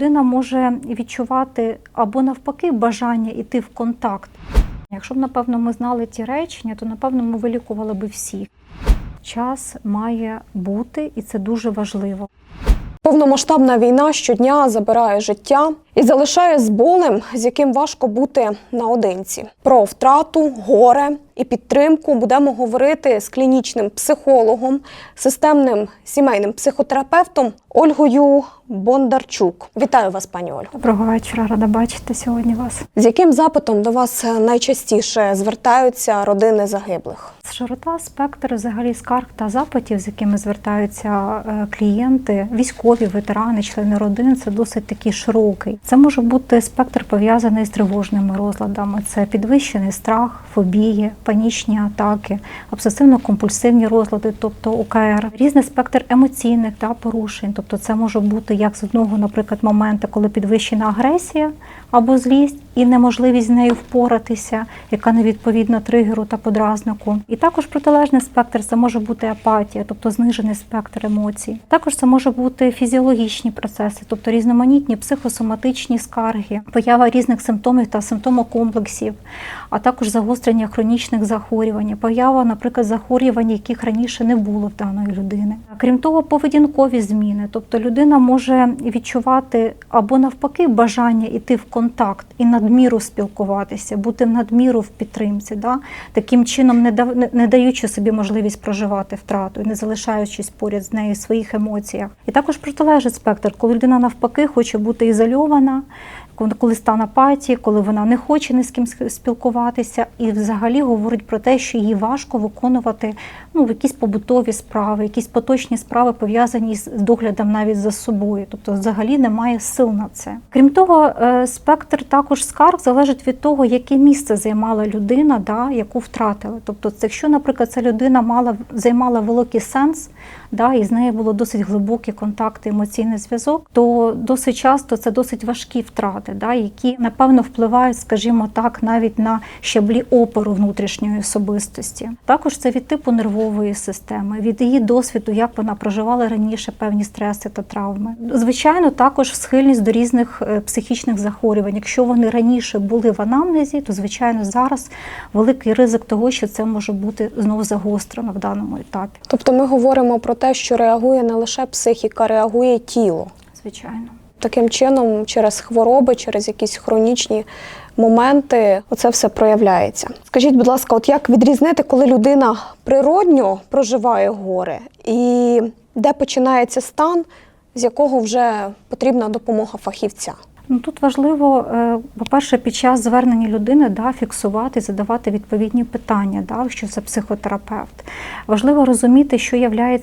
Людина може відчувати або навпаки бажання йти в контакт. Якщо б, напевно, ми знали ті речення, то напевно ми вилікували би всіх. Час має бути, і це дуже важливо. Повномасштабна війна щодня забирає життя і залишає з болем, з яким важко бути наодинці. Про втрату, горе і підтримку будемо говорити з клінічним психологом, системним сімейним психотерапевтом Ольгою Бондарчук. Вітаю вас, пані Ольго. Доброго вечора, рада бачити сьогодні вас. З яким запитом до вас найчастіше звертаються родини загиблих? Широта, спектр взагалі скарг та запитів, з якими звертаються е, клієнти, військові, ветерани, члени родин, це досить такий широкий. Це може бути спектр пов'язаний з тривожними розладами. Це підвищений страх, фобії, панічні атаки, обсесивно-компульсивні розлади, тобто УКР, різний спектр емоційних та порушень. Тобто, це може бути як з одного, наприклад, моменту, коли підвищена агресія або злість і неможливість з нею впоратися, яка не відповідна тригеру та подразнику. І також протилежний спектр це може бути апатія, тобто знижений спектр емоцій. Також це може бути фізіологічні процеси, тобто різноманітні психосоматичні скарги, поява різних симптомів та симптомокомплексів, а також загострення хронічних захворювань, поява, наприклад, захворювань, яких раніше не було в даної людини. Крім того, поведінкові зміни, тобто людина може відчувати або навпаки бажання йти в контакт і надміру спілкуватися, бути в надміру в підтримці, да? таким чином не, не, даючи собі можливість проживати втрату не залишаючись поряд з нею в своїх емоціях. І також протилежить спектр, коли людина навпаки хоче бути ізольована, коли- стан апатії, коли вона не хоче ні з ким спілкуватися, і взагалі говорить про те, що їй важко виконувати ну, якісь побутові справи, якісь поточні справи пов'язані з доглядом навіть за собою. Тобто, взагалі немає сил на це. Крім того, е, спектр також скарг залежить від того, яке місце займала людина, да, яку втратили. Тобто, якщо, наприклад, ця людина мала займала великий сенс, да, і з нею було досить глибокі контакти, емоційний зв'язок, то досить часто це досить важкі втрати, да, які напевно впливають, скажімо так, навіть на щаблі опору внутрішньої особистості. Також це від типу нервової системи, від її досвіду, як вона проживала раніше певні стреси та травми. Звичайно, також схильність до різних е, психічних захворювань. Якщо вони раніше були в анамнезі, то звичайно зараз великий ризик того, що це може бути знову загострено в даному етапі. Тобто ми говоримо про те, що реагує не лише психіка, реагує тіло. Звичайно. Таким чином, через хвороби, через якісь хронічні моменти, оце все проявляється. Скажіть, будь ласка, от як відрізнити, коли людина природньо проживає горе, і де починається стан, з якого вже потрібна допомога фахівця? Ну тут важливо, е, по-перше, під час звернення людини да, фіксувати, задавати відповідні питання, да, що це психотерапевт. Важливо розуміти, що є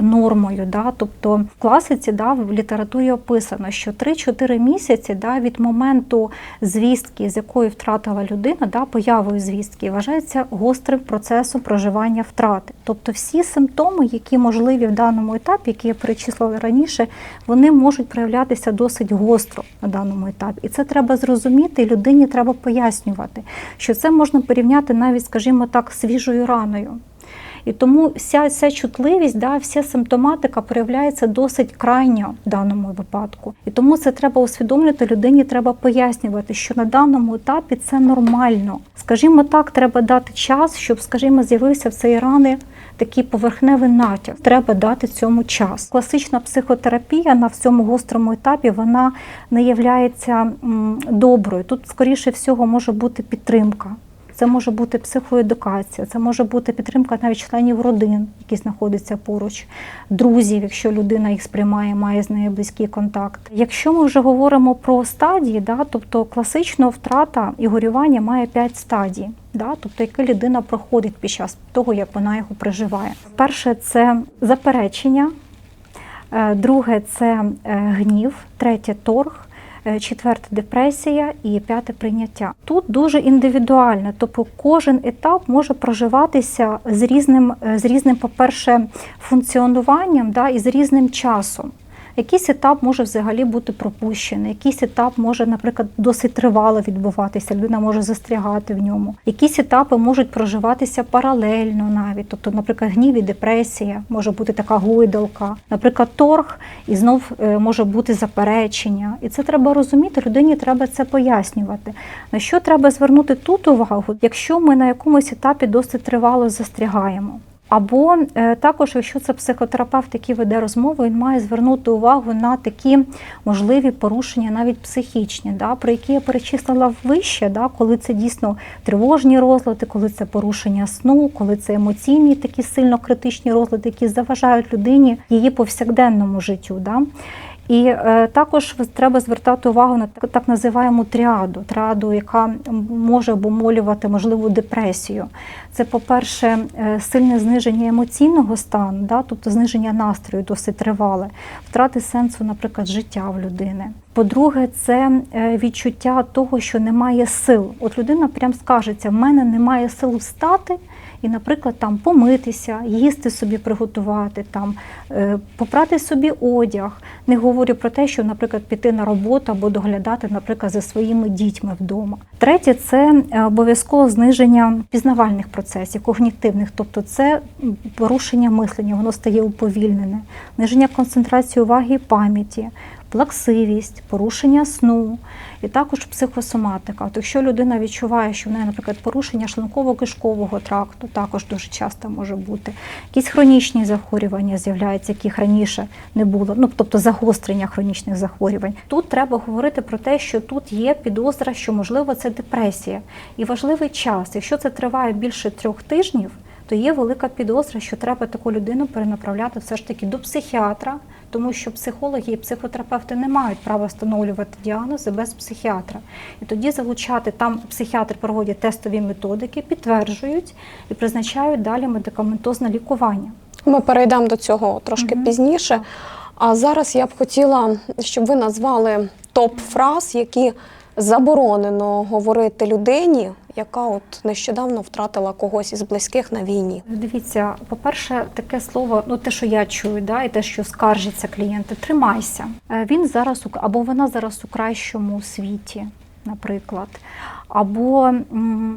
нормою. Да, тобто в класиці да, в літературі описано, що 3-4 місяці да, від моменту звістки, з якої втратила людина, да, появою звістки, вважається гострим процесом проживання втрати. Тобто всі симптоми, які можливі в даному етапі, які я перечислила раніше, вони можуть проявлятися досить гостро на даному етапі. І це треба зрозуміти, і людині треба пояснювати, що це можна порівняти навіть, скажімо так, свіжою раною. І тому вся вся чутливість, да, вся симптоматика проявляється досить крайньо в даному випадку. І тому це треба усвідомлювати, людині треба пояснювати, що на даному етапі це нормально. Скажімо так, треба дати час, щоб, скажімо, з'явився в цієї рани такий поверхневий натяк. Треба дати цьому час. Класична психотерапія на цьому гострому етапі вона не є доброю. Тут, скоріше всього, може бути підтримка. Це може бути психоедукація, це може бути підтримка навіть членів родин, які знаходяться поруч, друзів, якщо людина їх сприймає, має з нею близький контакт. Якщо ми вже говоримо про стадії, да, тобто класично втрата і горювання має 5 стадій, да, тобто які людина проходить під час того, як вона його проживає. Перше це заперечення, е, друге це е, гнів, третє торг. Е, четверте депресія і п'яте прийняття. Тут дуже індивідуально, тобто кожен етап може проживатися з різним, з різним, по-перше, функціонуванням да, і з різним часом. Якийсь етап може взагалі бути пропущений, якийсь етап може, наприклад, досить тривало відбуватися, людина може застрягати в ньому. Якісь етапи можуть проживатися паралельно навіть. Тобто, наприклад, гнів і депресія може бути така гойдалка, наприклад, торг, і знов е, може бути заперечення. І це треба розуміти, людині треба це пояснювати. На що треба звернути тут увагу, якщо ми на якомусь етапі досить тривало застрягаємо. Або е, також, якщо це психотерапевт, який веде розмову, він має звернути увагу на такі можливі порушення, навіть психічні, да, про які я перечислила вище, да, коли це дійсно тривожні розлади, коли це порушення сну, коли це емоційні такі сильно критичні розлади, які заважають людині її повсякденному життю. Да. І е, також треба звертати увагу на так, називаємо тріаду, тріаду, яка може обумолювати можливу депресію. Це, по-перше, е, сильне зниження емоційного стану, да, тобто зниження настрою досить тривале, втрати сенсу, наприклад, життя в людини. По-друге, це е, відчуття того, що немає сил. От людина прям скажеться: в мене немає сил встати і, наприклад, там помитися, їсти собі приготувати, там е, попрати собі одяг. Не говорю про те, що, наприклад, піти на роботу або доглядати, наприклад, за своїми дітьми вдома. Третє це е, обов'язково зниження пізнавальних процесів, когнітивних, тобто це порушення мислення, воно стає уповільнене, зниження концентрації уваги і пам'яті. Плаксивість, порушення сну і також психосоматика. От якщо людина відчуває, що в неї, наприклад, порушення шлунково-кишкового тракту, також дуже часто може бути. Якісь хронічні захворювання з'являються, яких раніше не було, ну тобто загострення хронічних захворювань. Тут треба говорити про те, що тут є підозра, що можливо це депресія. І важливий час, якщо це триває більше трьох тижнів, то є велика підозра, що треба таку людину перенаправляти все ж таки до психіатра, тому що психологи і психотерапевти не мають права встановлювати діагнози без психіатра. І тоді залучати там психіатр проводять тестові методики, підтверджують і призначають далі медикаментозне лікування. Ми перейдемо до цього трошки Мгм. пізніше. А зараз я б хотіла, щоб ви назвали топ фраз, які заборонено говорити людині, яка от нещодавно втратила когось із близьких на війні. Дивіться, по-перше, таке слово, ну те, що я чую, да, і те, що скаржаться клієнти, тримайся. Е, Він зараз або вона зараз у кращому світі, наприклад. Або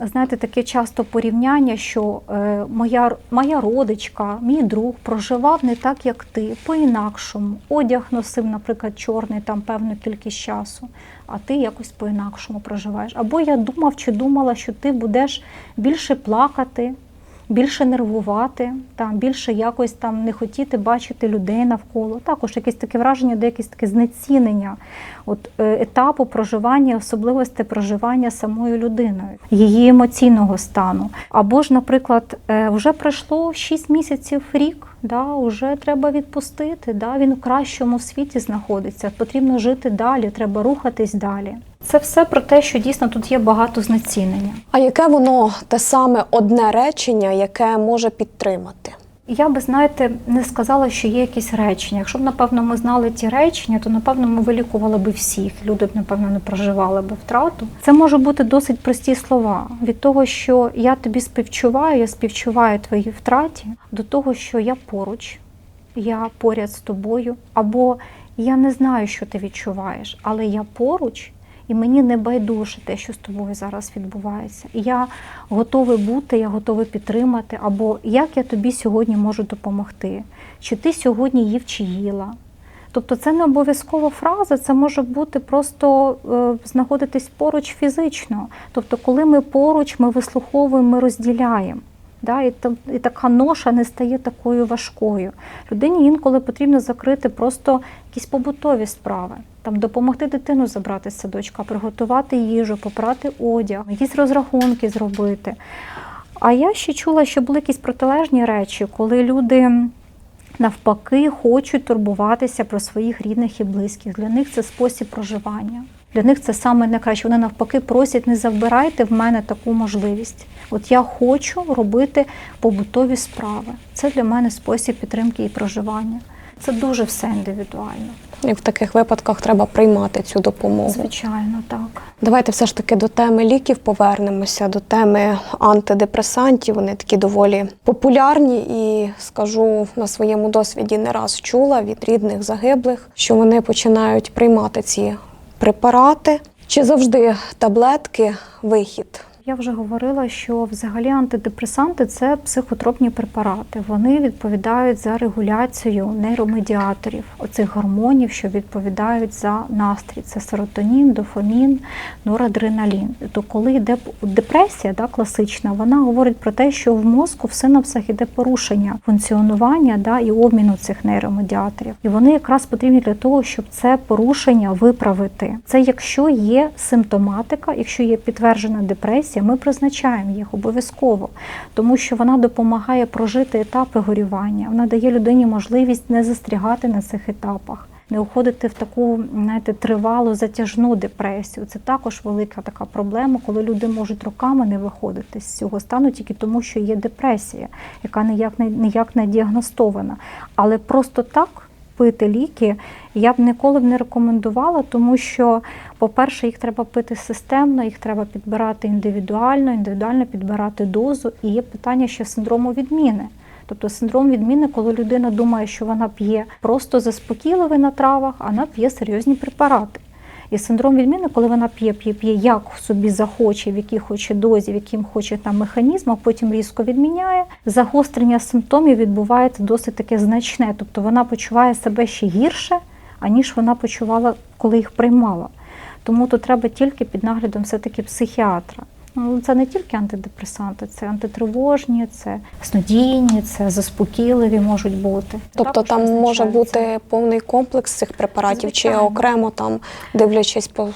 знаєте, таке часто порівняння, що е, моя, моя родичка, мій друг проживав не так, як ти, по-інакшому. Одяг носив, наприклад, чорний там певну кількість часу, а ти якось по-інакшому проживаєш. Або я думав чи думала, що ти будеш більше плакати, більше нервувати, там, більше якось там не хотіти бачити людей навколо. Також якесь таке враження, де якесь таке знецінення от, е, етапу проживання, особливості проживання самою людиною, її емоційного стану. Або ж, наприклад, е, вже пройшло 6 місяців рік. Да, вже треба відпустити. Да, він у кращому світі знаходиться. Потрібно жити далі, треба рухатись далі. Це все про те, що дійсно тут є багато знецінення. А яке воно те саме одне речення, яке може підтримати? Я би, знаєте, не сказала, що є якісь речення. Якщо б, напевно, ми знали ті речення, то напевно ми вилікували би всіх. Люди б, напевно, не проживали би втрату. Це може бути досить прості слова від того, що я тобі співчуваю, я співчуваю твоїй втраті, до того, що я поруч, я поряд з тобою, або я не знаю, що ти відчуваєш, але я поруч. І мені не байдуже те, що з тобою зараз відбувається. Я готовий бути, я готовий підтримати, або як я тобі сьогодні можу допомогти, чи ти сьогодні їв чи їла. Тобто це не обов'язкова фраза, це може бути просто е, знаходитись поруч фізично. Тобто, коли ми поруч, ми вислуховуємо, ми розділяємо. Да, і, і така ноша не стає такою важкою. Людині інколи потрібно закрити просто якісь побутові справи, там допомогти дитину забрати з садочка, приготувати їжу, попрати одяг, якісь розрахунки зробити. А я ще чула, що були якісь протилежні речі, коли люди навпаки хочуть турбуватися про своїх рідних і близьких. Для них це спосіб проживання. Для них це саме найкраще. Вони навпаки просять, не забирайте в мене таку можливість. От я хочу робити побутові справи. Це для мене спосіб підтримки і проживання. Це дуже все індивідуально. І в таких випадках треба приймати цю допомогу. Звичайно, так. Давайте все ж таки до теми ліків повернемося, до теми антидепресантів. Вони такі доволі популярні, і скажу на своєму досвіді не раз чула від рідних загиблих, що вони починають приймати ці препарати. Чи завжди таблетки вихід? Я вже говорила, що взагалі антидепресанти це психотропні препарати. Вони відповідають за регуляцію нейромедіаторів, оцих гормонів, що відповідають за настрій. Це серотонін, дофамін, норадреналін. То коли йде депресія, да, класична, вона говорить про те, що в мозку в синапсах іде порушення функціонування да, і обміну цих нейромедіаторів. І вони якраз потрібні для того, щоб це порушення виправити. Це якщо є симптоматика, якщо є підтверджена депресія, ми призначаємо їх обов'язково, тому що вона допомагає прожити етапи горювання. Вона дає людині можливість не застрягати на цих етапах. Не уходити в таку, знаєте, тривалу затяжну депресію. Це також велика така проблема, коли люди можуть роками не виходити з цього стану тільки тому, що є депресія, яка ніяк не ніяк не діагностована. Але просто так пити ліки я б ніколи не рекомендувала, тому що, по-перше, їх треба пити системно, їх треба підбирати індивідуально, індивідуально підбирати дозу. І є питання ще синдрому відміни. Тобто синдром відміни, коли людина думає, що вона п'є просто заспокійливий на травах, а вона п'є серйозні препарати. І синдром відміни, коли вона п'є, п'є, п'є, як собі захоче, в якій хоче дозі, в яким хоче там механізм, а потім різко відміняє. Загострення симптомів відбувається досить таке значне. Тобто вона почуває себе ще гірше, аніж вона почувала, коли їх приймала. Тому тут треба тільки під наглядом все-таки психіатра. Ну, це не тільки антидепресанти, це антитривожні, це снодійні, це заспокійливі можуть бути. Тобто Також там може бути повний комплекс цих препаратів, чи окремо там дивлячись по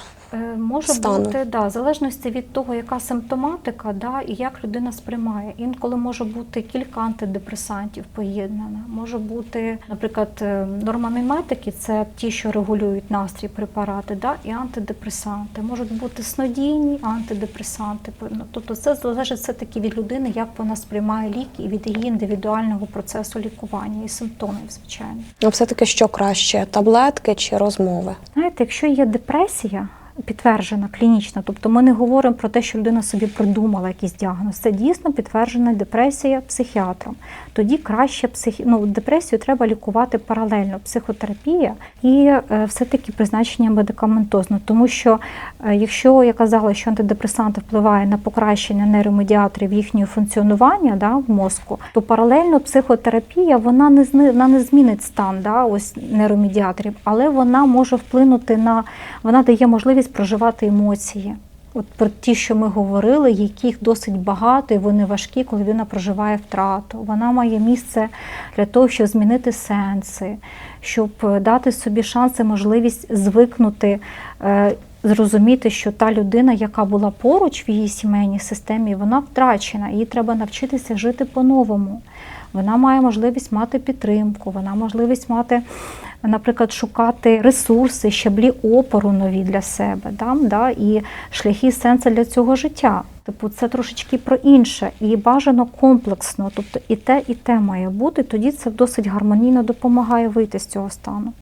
Може стану. бути, да, в залежності від того, яка симптоматика, да, і як людина сприймає. Інколи може бути кілька антидепресантів поєднано. Може бути, наприклад, е, нормаміметики, це ті, що регулюють настрій препарати, да, і антидепресанти. Можуть бути снодійні антидепресанти. Тобто це залежить все-таки від людини, як вона сприймає ліки і від її індивідуального процесу лікування і симптомів, звичайно. ну, все-таки що краще таблетки чи розмови? Знаєте, якщо є депресія, підтверджена клінічна, тобто ми не говоримо про те, що людина собі придумала якийсь діагноз. Це дійсно підтверджена депресія психіатром. Тоді краще психі... ну, депресію треба лікувати паралельно, психотерапія і е, все-таки призначення медикаментозно. Тому що е, якщо я казала, що антидепресанти впливає на покращення нейромедіаторів їхнього функціонування да, в мозку, то паралельно психотерапія вона не вона не змінить стан да, ось нейромедіаторів, але вона може вплинути на вона дає можливість проживати емоції. От про ті, що ми говорили, яких досить багато, і вони важкі, коли людина проживає втрату. Вона має місце для того, щоб змінити сенси, щоб дати собі шанси, можливість звикнути, е, зрозуміти, що та людина, яка була поруч в її сімейній системі, вона втрачена. Їй треба навчитися жити по-новому. Вона має можливість мати підтримку, вона можливість мати, наприклад, шукати ресурси, щаблі опору нові для себе, там, да, і шляхи сенсу для цього життя. Типу, це трошечки про інше і бажано комплексно. Тобто і те, і те має бути. Тоді це досить гармонійно допомагає вийти з цього стану.